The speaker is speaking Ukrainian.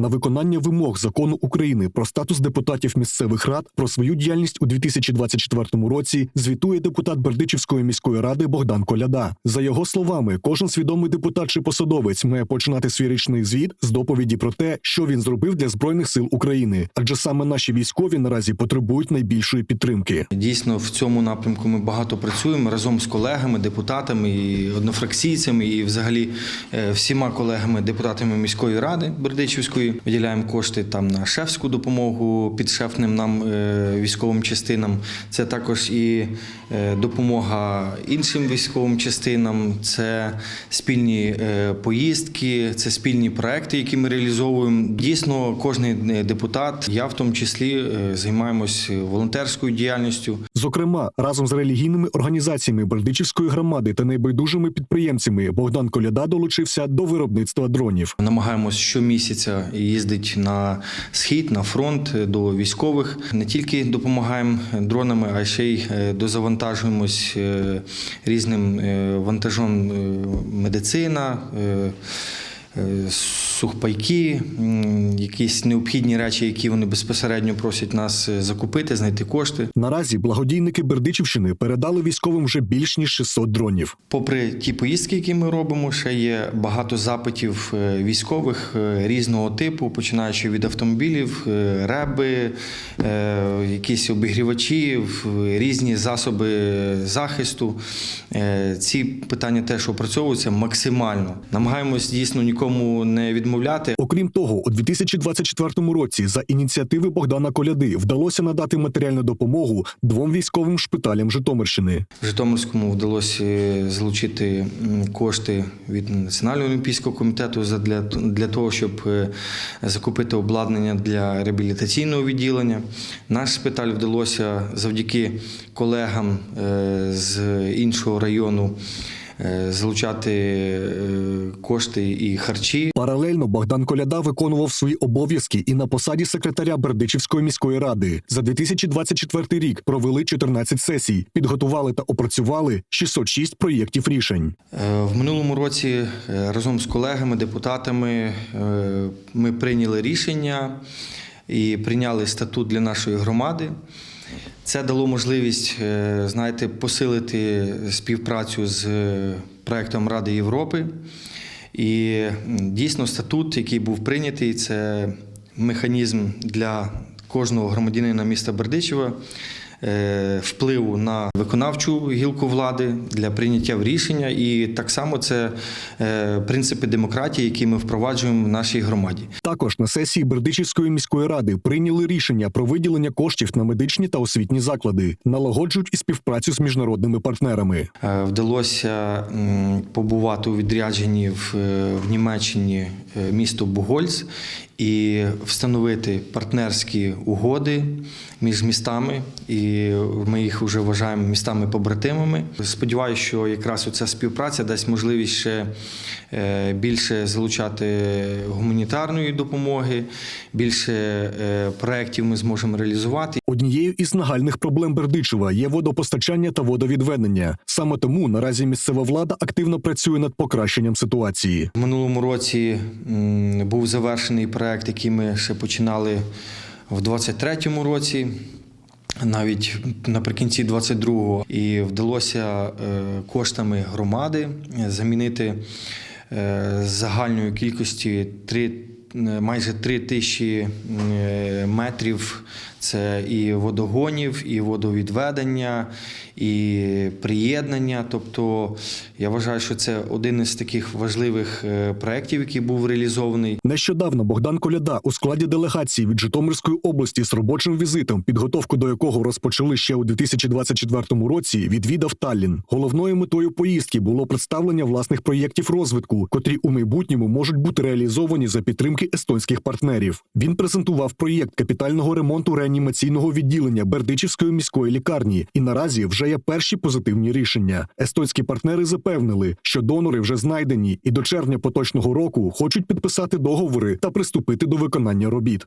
На виконання вимог закону України про статус депутатів місцевих рад про свою діяльність у 2024 році звітує депутат Бердичівської міської ради Богдан Коляда. За його словами, кожен свідомий депутат чи посадовець має починати свій річний звіт з доповіді про те, що він зробив для збройних сил України, адже саме наші військові наразі потребують найбільшої підтримки. Дійсно, в цьому напрямку ми багато працюємо разом з колегами, депутатами і однофракційцями, і взагалі е, всіма колегами, депутатами міської ради Бердичівської. Виділяємо кошти там на шефську допомогу підшефним нам е, військовим частинам. Це також і е, допомога іншим військовим частинам, це спільні е, поїздки, це спільні проекти, які ми реалізовуємо. Дійсно, кожен депутат, я в тому числі, займаємось волонтерською діяльністю. Зокрема, разом з релігійними організаціями Бердичівської громади та найбайдужими підприємцями Богдан Коляда долучився до виробництва дронів. Намагаємось щомісяця їздити на схід, на фронт до військових. Не тільки допомагаємо дронами, а ще й е, дозавантажуємось е, різним е, вантажом медицина. Сухпайки, якісь необхідні речі, які вони безпосередньо просять нас е, закупити, знайти кошти. Наразі благодійники Бердичівщини передали військовим вже більш ніж 600 дронів. Попри ті поїздки, які ми робимо, ще є багато запитів е, військових е, різного типу, починаючи від автомобілів, реби, якісь обігрівачі, різні засоби захисту. Ці питання теж опрацьовуються максимально. Намагаємось дійсно нікому не відмовляти. Окрім того, у 2024 році за ініціативи Богдана Коляди вдалося надати матеріальну допомогу двом військовим шпиталям Житомирщини. В Житомирському вдалося залучити кошти від Національного олімпійського комітету для, для того, щоб е, закупити обладнання для реабілітаційного відділення. Наш шпиталь вдалося завдяки колегам е, з іншого району залучати е, кошти і харчі. Паралельно Богдан Коляда виконував свої обов'язки і на посаді секретаря Бердичівської міської ради. За 2024 рік провели 14 сесій, підготували та опрацювали 606 проєктів рішень. Е, В минулому році е, разом з колегами, депутатами е, ми прийняли рішення і прийняли статут для нашої громади. Це дало можливість, е, знаєте, посилити співпрацю з е, проектом Ради Європи. І дійсно статут, який був прийнятий, це механізм для кожного громадянина міста Бердичева впливу на виконавчу гілку влади для прийняття рішення. І так само це е, принципи демократії, які ми впроваджуємо в нашій громаді. Також на сесії Бердичівської міської ради прийняли рішення про виділення коштів на медичні та освітні заклади, налагоджують і співпрацю з міжнародними партнерами. Е, Вдалося побувати у відрядженні в, е, Німеччині е, місто Бугольц і встановити партнерські угоди між містами, і ми їх вже вважаємо містами-побратимами. Сподіваюся, що якраз ця співпраця дасть можливість ще е, більше залучати гуманітарної допомоги, більше е, проєктів ми зможемо реалізувати. Однією із нагальних проблем Бердичева є водопостачання та водовідведення. Саме тому наразі місцева влада активно працює над покращенням ситуації. В минулому році був завершений проект, який ми ще починали в 23-му році. Навіть наприкінці 22-го і вдалося е, коштами громади замінити е, загальної кількості 3, майже 3 тисячі е, метрів. Це і водогонів, і водовідведення, і приєднання. Тобто я вважаю, що це один із таких важливих е, проєктів, який був реалізований. Нещодавно Богдан Коляда у складі делегації від Житомирської області з робочим візитом, підготовку до якого розпочали ще у 2024 році, відвідав Таллін. Головною метою поїздки було представлення власних проєктів розвитку, котрі у майбутньому можуть бути реалізовані за підтримки естонських партнерів. Він презентував проєкт капітального ремонту реанімаційного відділення Бердичівської міської лікарні, і наразі вже є перші позитивні рішення. Естонські партнери запевнили, що донори вже знайдені, і до червня поточного року хочуть підписати договори та приступити до виконання робіт.